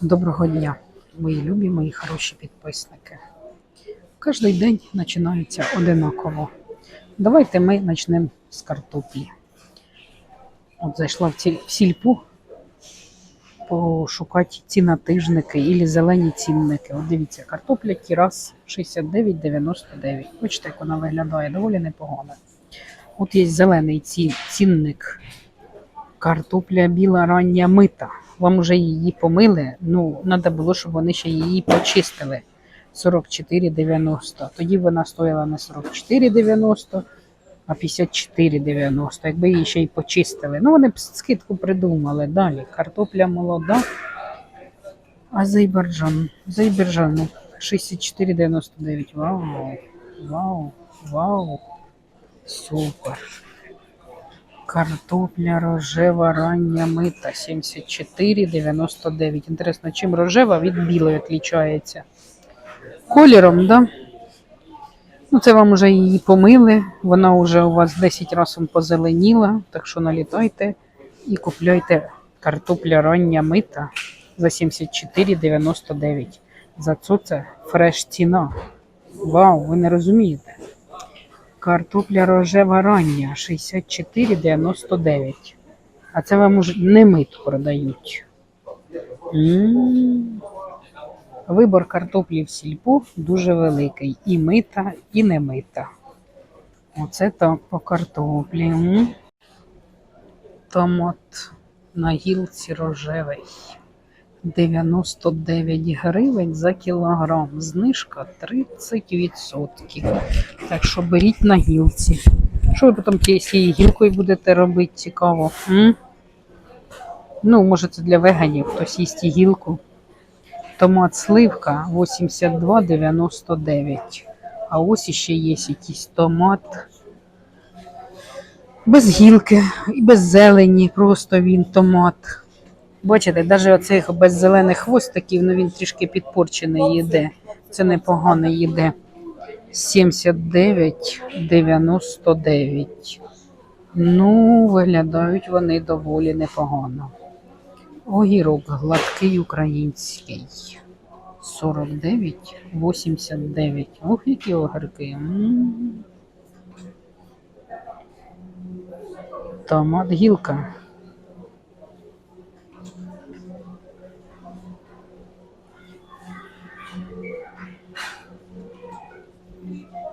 Доброго дня, мої любі, мої хороші підписники. Кожний день починається одинаково. Давайте ми почнемо з картоплі. От зайшла в ці- в сільпу пошукати цінотижники і зелені цінники. От дивіться, картопля Кірас 69,99. Бачите, як вона виглядає доволі непогано. От є зелений цінник. Картопля біла рання мита. Вам вже її помили. Ну, треба було, щоб вони ще її почистили. 44,90. Тоді вона стояла не 44,90, а 54,90. Якби її ще й почистили. Ну, вони б скидку придумали. Далі. Картопля молода. Азербайджан. Азербайджан. 64,99. Вау. Вау. Вау. Супер. Картопля рожева рання мита 74,99. Інтересно, чим рожева від білої відрізняється? Кольором, да? Ну, це вам вже її помили. Вона вже у вас 10 разів позеленіла, так що налітайте і купляйте картопля рання мита за 74,99. За це фреш ціна. Вау, ви не розумієте. Картопля рожева рання 64,99. А це вам уже не мит продають. М. Вибор картоплі в сільпу дуже великий. І мита, і не мита. Оце так по картоплі. М. Томат на гілці рожевий. 99 гривень за кілограм. Знижка 30%. Так що беріть на гілці. Що ви потім цією гілкою будете робити цікаво? М? Ну, може, це для веганів, хтось їсть гілку. Томат сливка 82,99. А ось іще є якийсь томат. Без гілки і без зелені, просто він томат. Бачите, навіть оцих без зелених хвостиків, ну він трішки підпорчений їде. Це непогано їде. 79,99. Ну, виглядають вони доволі непогано. Огірок гладкий український. 49,89. Ох, які огірки. Томат гілка.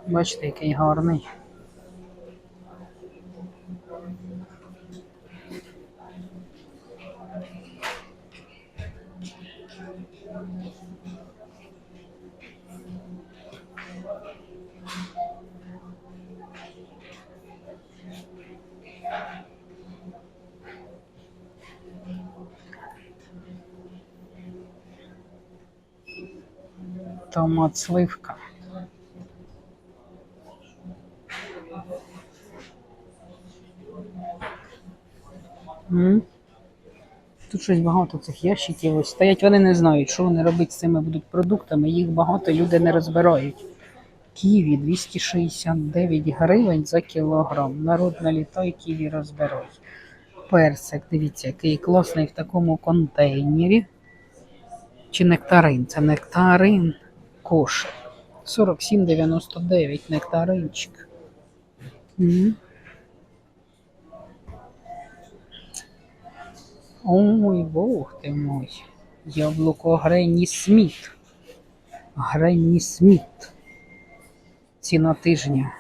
Бачите, який гарний. Томат сливка. М? Тут щось багато цих ящиків. Ось стоять, вони не знають, що вони робити з цими будуть продуктами. Їх багато люди не розбирають. Ківі 269 гривень за кілограм. Народ налітай, ківі розбирають. Персик, дивіться, який класний в такому контейнері. Чи нектарин? Це нектарин кош. 47,99 нектаринчик. М. Ой, бог ти мой. Яблуко Гренні Сміт. Гренні Сміт. Ціна тижня.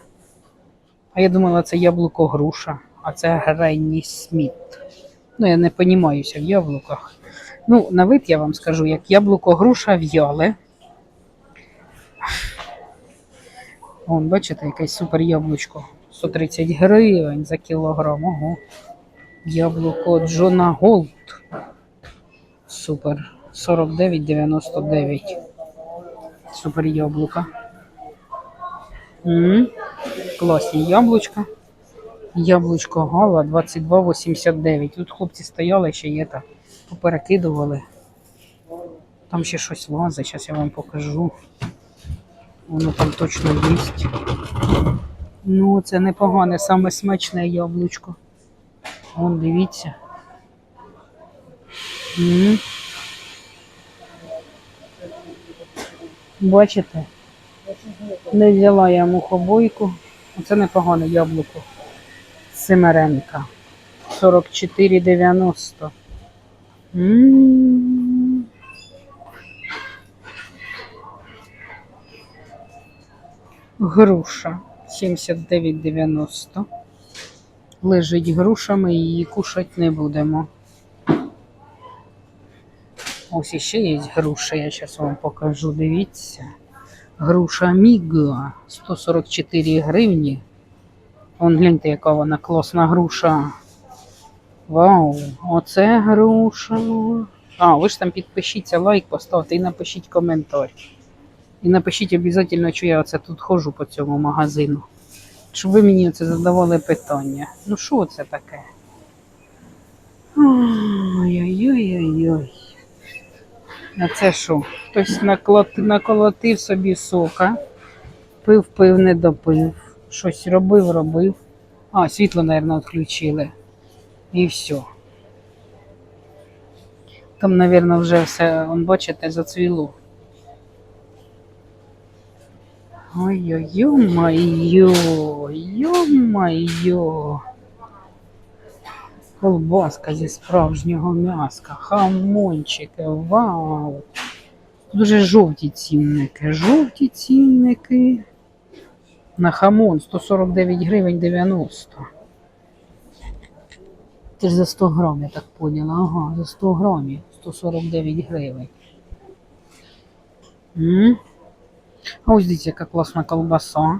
А я думала, це яблуко груша, а це Гренні Сміт. Ну, я не понімаюся в яблуках. Ну, на вид я вам скажу, як яблуко груша в'яле. Вон, бачите, якесь супер яблучко. 130 гривень за кілограм. Ого. Яблуко Джона Голд. Супер. 49,99. Супер яблука. М, Класні яблучка. Яблучко Гала 22,89. Тут хлопці стояли, ще є та поперекидували. Там ще щось лазить, зараз я вам покажу. Воно там точно є. Ну, це непогане, саме смачне яблучко. Вон, дивіться. М. Бачите? Не взяла я мухобойку. Оце непогане яблуко. Семеренка. 44,90. М. Груша 79,90. Лежить груша, ми її кушати не будемо. Ось іще є груша, я зараз вам покажу, дивіться. Груша Міга 144 гривні. Вон гляньте, яка вона класна груша. Вау, оце груша. А, ви ж там підпишіться, лайк поставте і напишіть коментар. І напишіть обов'язково, що я оце тут ходжу по цьому магазину. Щоб ви мені це задавали питання. Ну що це таке? Ой-ой-ой-ой. А це що? Хтось наколотив собі сока, пив, пив, не допив. Щось робив, робив. А, світло, мабуть, відключили. І все. Там, мабуть, вже все, он, бачите, зацвіло. Ой-ой-ой-моё, ё-моё. Колбаска зі справжнього м'яска, хамончики, вау. Тут Дуже жовті цінники, жовті цінники. На хамон 149 гривень 90. Це ж за 100 грам, я так поняла. Ага, за 100 грамів 149 гривень. М? А ось дивіться, яка класна колбаса.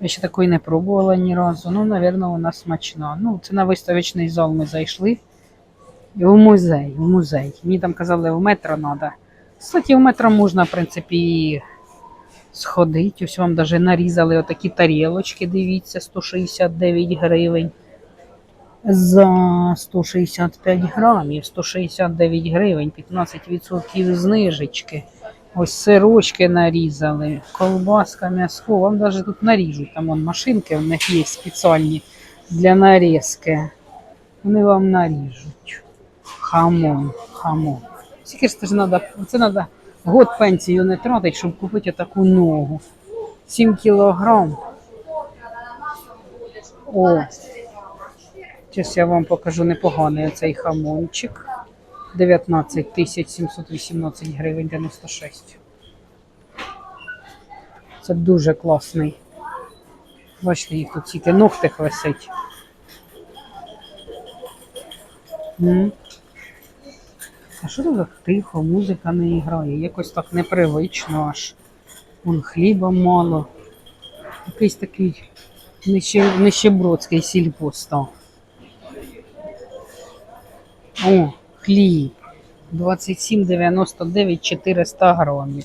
Я ще такої не пробувала ні разу. Ну, напевно, вона смачна. Ну, це на виставочний зал ми зайшли. І в музей, в музей. Мені там казали, в метро треба. Кстати, в метро можна, в принципі, сходити. Ось вам навіть нарізали отакі тарілочки, дивіться, 169 гривень. За 165 грамів, 169 гривень, 15% знижечки. Ось сирочки нарізали, колбаска, м'яско. Вам навіть тут наріжуть. Там вон машинки у них є спеціальні для нарізки. Вони вам наріжуть. Хамон, хамон. Скільки ж це ж треба, це треба год пенсію не тратить, щоб купити таку ногу. 7 кілограм. О, зараз я вам покажу непоганий цей хамончик. 19 тисяч 718 гривень 96. Це дуже класний. Бачите, їх тут тільки ногтик висить. М. А що тут так тихо, музика не грає? Якось так непривично аж. Вон хліба мало. Якийсь такий нещебродський сільпо став. О, хліб. 27,99 400 грамів.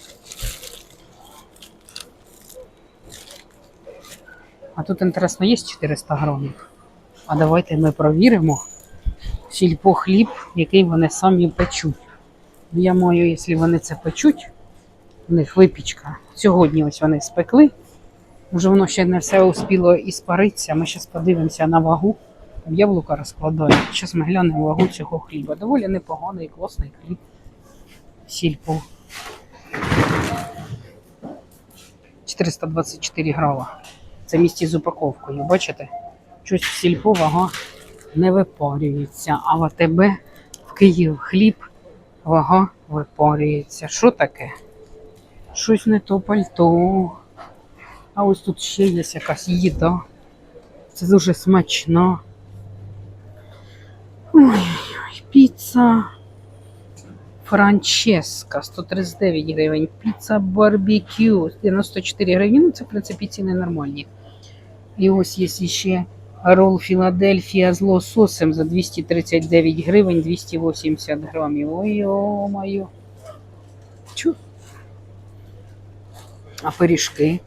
А тут інтересно, є 400 грамів. А давайте ми провіримо сільпо хліб, який вони самі печуть. Ну, Я маю, якщо вони це печуть, у них випічка. Сьогодні ось вони спекли. Вже воно ще не все успіло іспаритися. Ми зараз подивимося на вагу. Яблука розкладають. Зараз ми глянемо вагу цього хліба. Доволі непоганий, класний хліб. Сільпо. 424 грама. Це місті з упаковкою. Бачите? Щось сільпо вага не випарюється. А в АТБ в Київ хліб вага випарюється. Що таке? Щось не то пальто. А ось тут ще є якась їда. Це дуже смачно. Ой-ой-ой, піца. Франческа 139 гривень. Піца барбекю 94 гривні. Ну, це, в принципі, ціни нормальні. І ось є ще рол Філадельфія з лососем за 239 гривень 280 грамів. Ой-о-моє. Чу. А пиріжки?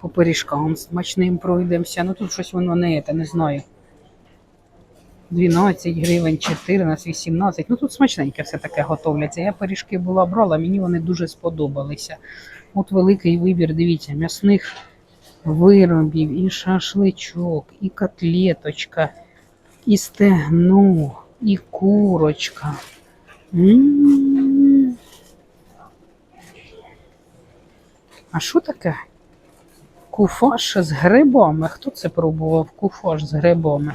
По пиріжкам смачним пройдемося. Ну тут щось воно не те, не знаю. 12 гривень, 14, 18. Ну тут смачненьке все таке готовляться. Я пиріжки була брала, мені вони дуже сподобалися. От великий вибір, дивіться, м'ясних виробів, і шашличок, і котлеточка, і стегно, і курочка. А що таке? Куфаш з грибами. Хто це пробував? Куфаш з грибами.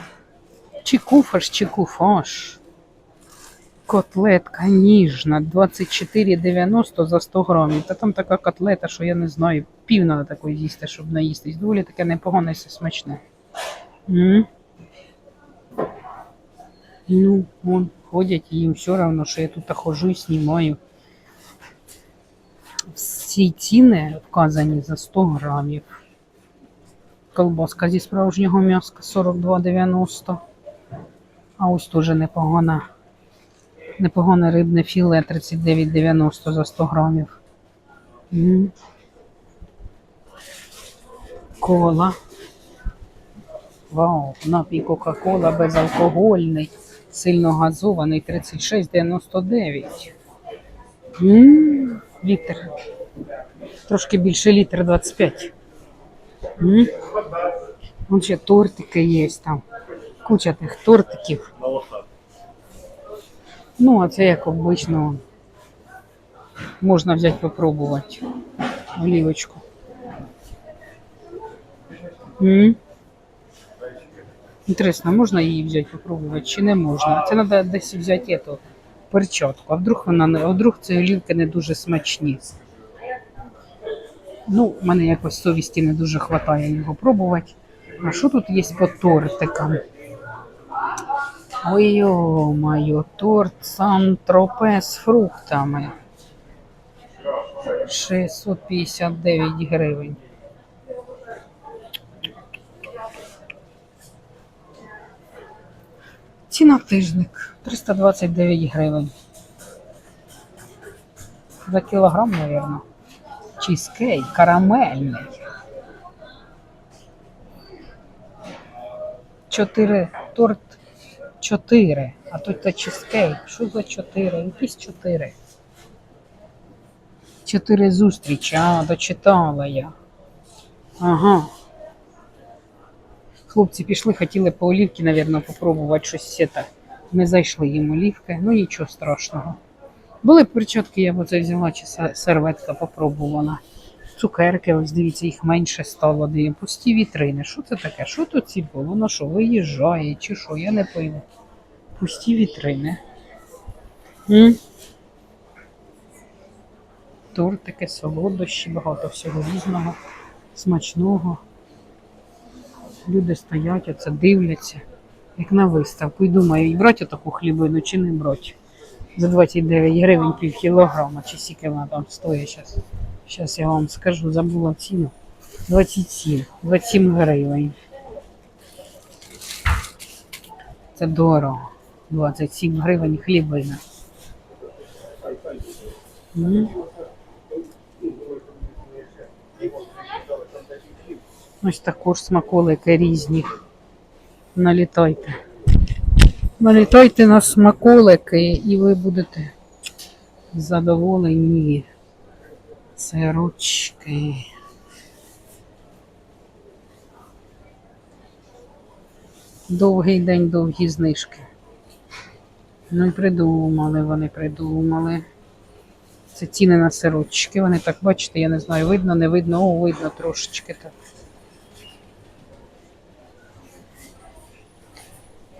Чи куфаш, чи куфаш. Котлетка ніжна, 24,90 за 100 грамів. Та там така котлета, що я не знаю, пів надо такої їсти, щоб наїстись. Доволі таке непогане і смачне. М? Ну, вон, ходять і їм все одно, що я тут хожу і знімаю. Всі ціни вказані за 100 грамів. Колбаска зі справжнього м'яска 42,90. А ось теж непогана. Непогане рибне філе 39,90 за 100 грамів. М. Кола. Вау, напій Кока-Кола безалкогольний, сильно газований 36,99. М, Літр. Трошки більше літр 25. М. Вон ще тортики є там. Куча тих тортиків. Ну, а це як обично. Можна взяти попробувати. Олівочку. Інтересно, можна її взяти попробувати чи не можна? Це треба десь взяти ету, перчатку. А вдруг вона не, вдруг ці олівки не дуже смачні. Ну, в мене якось совісті не дуже вистачає його пробувати. А що тут є по тортикам? Ой, йо-моє, торт Сан-Тропе з фруктами. 659 гривень. Ціна тижник 329 гривень. За кілограм, мабуть. Чизкейк карамельний. Чотири торт чотири. А тут то чизкейк. Що за чотири? Якісь чотири. Чотири зустрічі. А, дочитала я. Ага. Хлопці пішли, хотіли по олівки, мабуть, попробувати щось це. Не зайшли їм олівки, ну нічого страшного. Були перчатки, я б оце взяла, чи серветка попробувала. Цукерки, ось дивіться, їх менше стало. Диві. Пусті вітрини. Що це таке? Що тут ці було? Воно що, виїжджає чи що? Я не пойму. Пусті вітрини. М? Тортики, солодощі, багато всього різного, смачного. Люди стоять, оце дивляться, як на виставку. І думаю, і брати таку хлібину чи не брати. За 29 гривень пів кілограма, чи скільки вона там стоїть зараз. Зараз я вам скажу, забула ціну. 27, 27 гривень. Це дорого. 27 гривень хлібина. Ось також смаколики різні. Налітайте. Налітайте на смаколики і ви будете задоволені. Сирочки. Довгий день, довгі знижки. Ну і придумали, вони придумали. Це ціни на сирочки. Вони так, бачите, я не знаю, видно, не видно, о, видно трошечки так.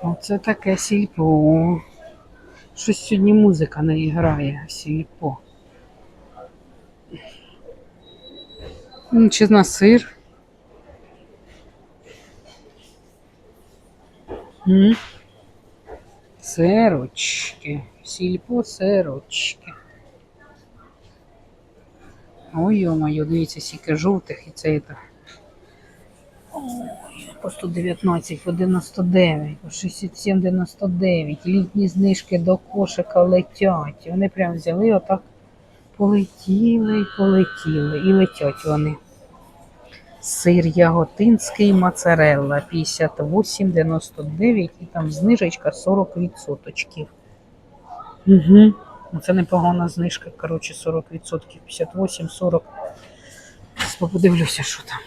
Оце таке сільпо. Щось сьогодні музика не грає, сільпо. Чи на сир? М? Сирочки. Сільпо сирочки. Ой, ё-моё, дивіться, скільки жовтих і це. это. Ой, по 119, по 99, по 67,99. Літні знижки до кошика летять. Вони прям взяли отак, полетіли і полетіли. І летять вони. Сир яготинський моцарелла 58,99 і там знижечка 40%. Угу. Це непогана знижка, коротше, 40%, 58, 40. Подивлюся, що там.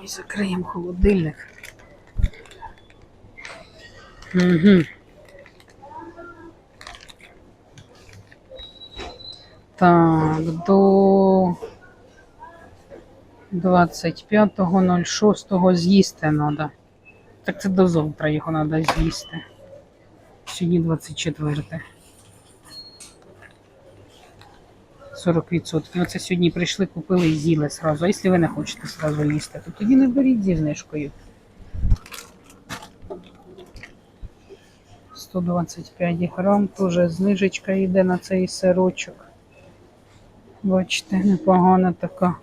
Ой, закриємо холодильник. Угу. Так, до 25.06 з'їсти треба. Так це до завтра його треба з'їсти. Сьогодні 24. 40%. Ну це сьогодні прийшли, купили і з'їли сразу. А якщо ви не хочете сразу їсти, то тоді не беріть зі знижкою. 125 грам, теж знижечка йде на цей сирочок. Бачите, непогана така.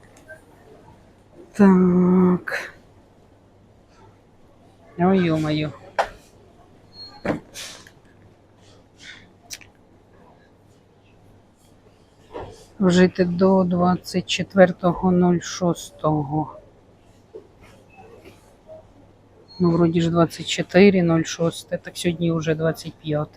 Так. Ой, ё-моё. Вжити до 24.06. Ну, вроді ж 24.06, так сьогодні вже 25.